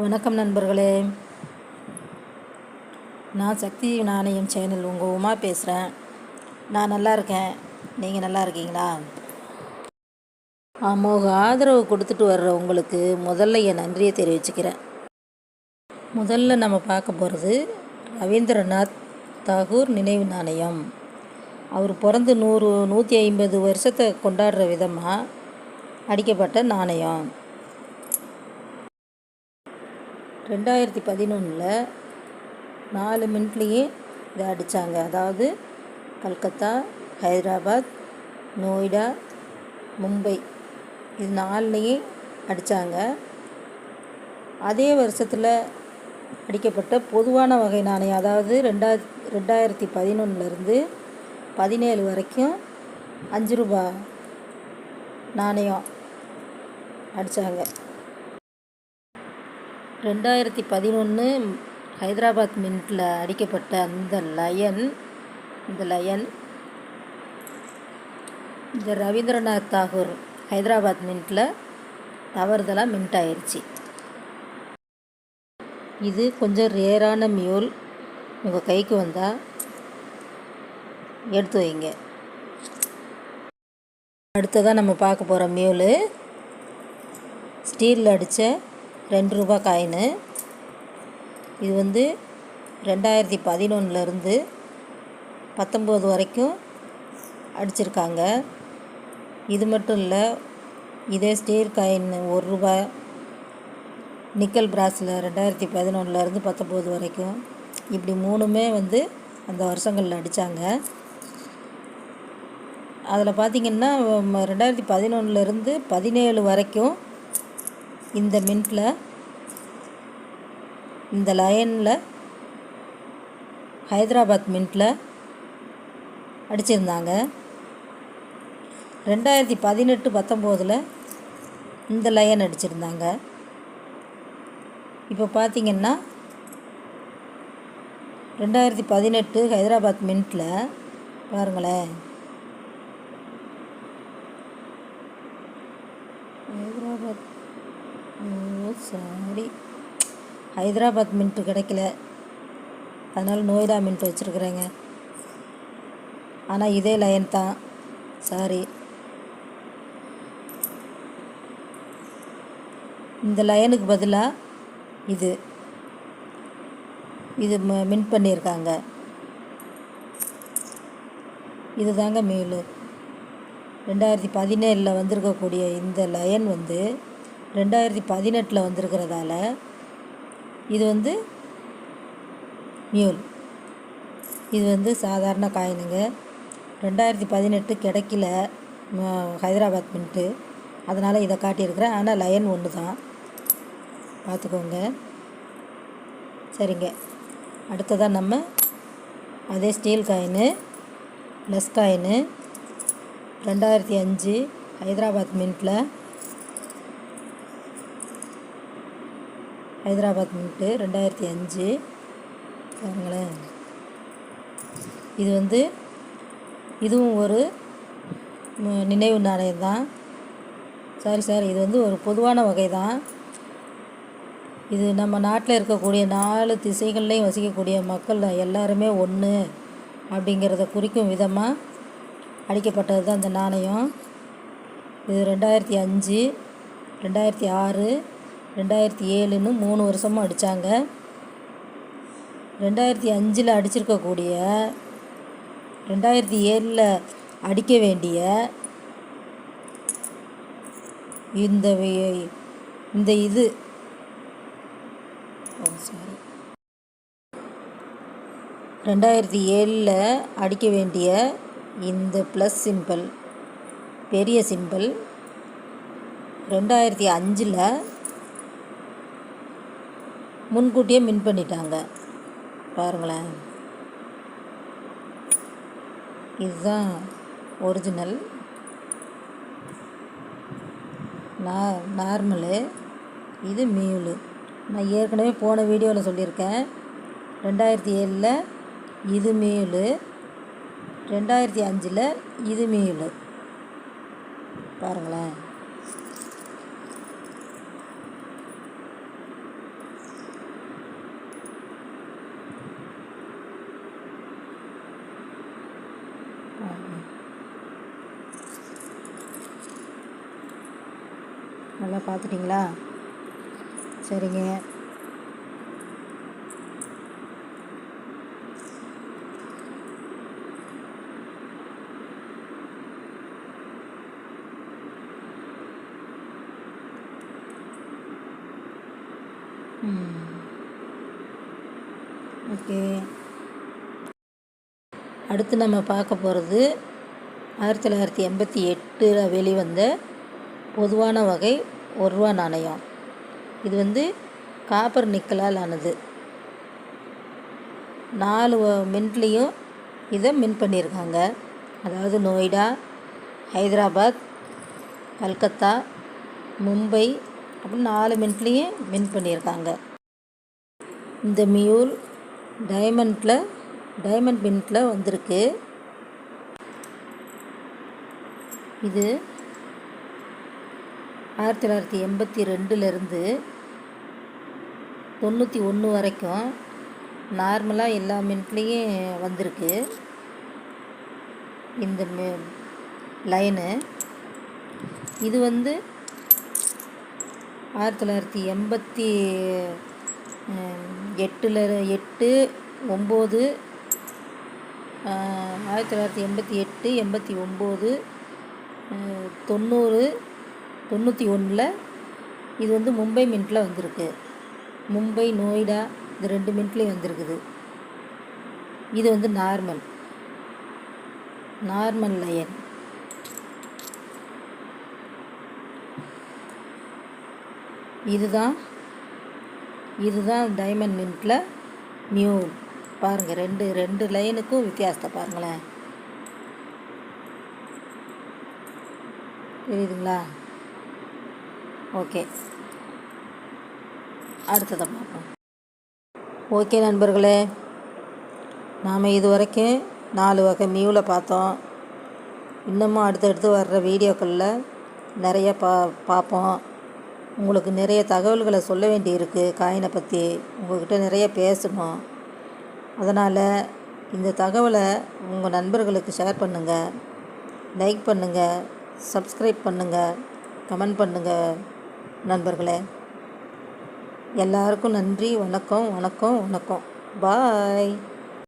வணக்கம் நண்பர்களே. நான் சக்தி நாணயம் சேனல் உங்கள் உமா பேசுகிறேன் நான் நல்லா இருக்கேன். நீங்கள் நல்லா இருக்கீங்களா? அமோக ஆதரவு கொடுத்துட்டு வர்ற உங்களுக்கு முதல்ல என் நன்றியை தெரிவிச்சுக்கிறேன். முதல்ல நம்ம பார்க்க போகிறது ரவீந்திரநாத் தாகூர் நினைவு நாணயம். அவர் பிறந்து நூறு நூற்றி ஐம்பது வருஷத்தை கொண்டாடுற விதமாக அடிக்கப்பட்ட நாணயம். ரெண்டாயிரத்தி பதினொன்றில் நாலு மினிட்லேயும் இதை அடித்தாங்க அதாவது கல்கத்தா ஹைதராபாத் நோய்டா மும்பை இது நாலுலேயும் அடித்தாங்க அதே வருஷத்தில் அடிக்கப்பட்ட பொதுவான வகை நாணயம் அதாவது ரெண்டாயிர ரெண்டாயிரத்தி பதினொன்றுலேருந்து பதினேழு வரைக்கும் அஞ்சு ரூபா நாணயம் அடித்தாங்க ரெண்டாயிரத்தி பதினொன்று ஹைதராபாத் மின்ட்டில் அடிக்கப்பட்ட அந்த லயன் இந்த லயன் இந்த ரவீந்திரநாத் தாகூர் ஹைதராபாத் மின்ட்டில் தவறுதலாக மின்ட் ஆயிடுச்சு இது கொஞ்சம் ரேரான மியூல். உங்கள் கைக்கு வந்தால் எடுத்து வைங்க. அடுத்ததாக நம்ம பார்க்க போகிற மியூலு. ஸ்டீலில் அடித்த ரெண்டு ரூபா காயினு இது வந்து ரெண்டாயிரத்தி பதினொன்றுலேருந்து பத்தொம்போது வரைக்கும் அடிச்சிருக்காங்க. இது மட்டும் இல்லை இதே ஸ்டீல் காயின் ஒரு ரூபா நிக்கல் பிராஸில் ரெண்டாயிரத்தி பதினொன்றுலேருந்து பத்தொம்போது வரைக்கும் இப்படி மூணுமே வந்து அந்த வருஷங்களில் அடித்தாங்க அதில் பார்த்திங்கன்னா ரெண்டாயிரத்தி பதினொன்றுலேருந்து பதினேழு வரைக்கும் இந்த மின்ட்டில் இந்த லயனில் ஹைதராபாத் மின்ட்டில் அடிச்சிருந்தாங்க. ரெண்டாயிரத்தி பதினெட்டு பத்தொம்போதில் இந்த லயன் அடிச்சிருந்தாங்க. இப்போ பார்த்தீங்கன்னா ரெண்டாயிரத்தி பதினெட்டு ஹைதராபாத் மின்ட்டில் பாருங்களேன். ஹைதராபாத் சாரி. ஹைதராபாத் மின்ட்டு கிடைக்கல. அதனால் நோய்டா மின்ட் வச்சுருக்குறேங்க. ஆனால் இதே லைன் தான். சாரி. இந்த லைனுக்கு பதிலாக இது. இது ம- மின்ட் பண்ணியிருக்காங்க. இது தாங்க மேலு ரெண்டாயிரத்தி பதினேழில் வந்திருக்கக்கூடிய இந்த லயன் வந்து ரெண்டாயிரத்தி பதினெட்டில் வந்திருக்கிறதால இது வந்து மியூல் இது வந்து சாதாரண காயினுங்க. ரெண்டாயிரத்தி பதினெட்டு கிடைக்கல ஹைதராபாத் மின்ட்டு. அதனால் இதை காட்டியிருக்கிறேன். ஆனால் லயன் ஒன்று தான் பார்த்துக்கோங்க. சரிங்க. அடுத்ததாக நம்ம அதே ஸ்டீல் காயினு ப்ளஸ் காயினு. ரெண்டாயிரத்தி அஞ்சு ஹைதராபாத் மின்ட்டில் ஹைதராபாத் மின்ட்டு ரெண்டாயிரத்தி அஞ்சு. பாருங்களேன். இது வந்து இதுவும் ஒரு நினைவு நாணயம் தான். சாரி சார் இது வந்து ஒரு பொதுவான வகை தான். இது நம்ம நாட்டில் இருக்கக்கூடிய நாலு திசைகள்லேயும் வசிக்கக்கூடிய மக்கள் எல்லாருமே ஒன்று அப்படிங்கிறத குறிக்கும் விதமாக அடிக்கப்பட்டது தான் இந்த நாணயம். இது ரெண்டாயிரத்தி அஞ்சு ரெண்டாயிரத்தி ஆறு ரெண்டாயிரத்தி ஏழுன்னு மூணு வருஷமும் அடித்தாங்க ரெண்டாயிரத்தி அஞ்சில் அடிச்சிருக்கக்கூடிய ரெண்டாயிரத்தி ஏழில் அடிக்க வேண்டிய இந்த இந்த இது. சாரி ரெண்டாயிரத்தி ஏழில் அடிக்க வேண்டிய இந்த ப்ளஸ் சிம்பிள் பெரிய சிம்பிள் ரெண்டாயிரத்தி அஞ்சில் முன்கூட்டியே மின் பண்ணிட்டாங்க. பாருங்களேன். இதுதான் ஒரிஜினல் நா நார்மலு. இது மியூலு நான் ஏற்கனவே போன வீடியோவில் சொல்லியிருக்கேன். ரெண்டாயிரத்தி ஏழில் இது மியூலு ரெண்டாயிரத்தி அஞ்சில் இது மியூலு பாருங்களேன். நல்லா பார்த்துட்டிங்களா? சரிங்க. ஓகே. அடுத்து நம்ம பார்க்க போகிறது ஆயிரத்தி தொள்ளாயிரத்தி எண்பத்தி எட்டில் வெளிவந்த பொதுவான வகை ஒரு ரூபா நாணயம். இது வந்து காப்பர் நிக்கலால் ஆனது. நாலு மின்ட்லேயும் இதை மின் பண்ணியிருக்காங்க அதாவது நொய்டா ஹைதராபாத் கல்கத்தா மும்பை அப்படின்னு நாலு மின்ட்லேயும் மின் பண்ணியிருக்காங்க இந்த மியூல் டைமண்டில் டைமண்ட் மின்ட்டில் வந்திருக்கு. இது ஆயிரத்தி தொள்ளாயிரத்தி எண்பத்தி ரெண்டுலேருந்து தொண்ணூற்றி ஒன்று வரைக்கும் நார்மலாக எல்லா மின்ட்லேயும் வந்திருக்கு. இந்த லைனு. இது வந்து ஆயிரத்தி தொள்ளாயிரத்தி எண்பத்தி எட்டில் எட்டு ஒம்பது ஆயிரத்தி தொள்ளாயிரத்தி எண்பத்தி எட்டு எண்பத்தி ஒம்பது தொண்ணூறு தொண்ணூற்றி ஒன்றில் இது வந்து மும்பை மின்ட்டில் வந்திருக்கு. மும்பை நோய்டா இது ரெண்டு மின்ட்லேயும் வந்திருக்குது. இது வந்து நார்மல். நார்மல் லயன் இதுதான் இதுதான் டைமண்ட் மின்ட்டில் நியூ பாருங்கள் ரெண்டு ரெண்டு லைனுக்கும் வித்தியாசத்தை பாருங்களேன். தெரியுதுங்களா? ஓகே. அடுத்ததை பார்ப்போம். ஓகே நண்பர்களே நாம் இது வரைக்கும் நாலு வகை மியூவில் பார்த்தோம். இன்னமும் அடுத்தடுத்து வர்ற வீடியோக்களில் நிறைய பா பார்ப்போம். உங்களுக்கு நிறைய தகவல்களை சொல்ல வேண்டி இருக்குது காயினை பற்றி உங்கள்கிட்ட நிறைய பேசணும். அதனால் இந்த தகவலை உங்கள் நண்பர்களுக்கு ஷேர் பண்ணுங்கள் லைக் பண்ணுங்கள் சப்ஸ்கிரைப் பண்ணுங்கள் கமெண்ட் பண்ணுங்கள் நண்பர்களே எல்லாருக்கும் நன்றி வணக்கம் வணக்கம் வணக்கம். பாய்.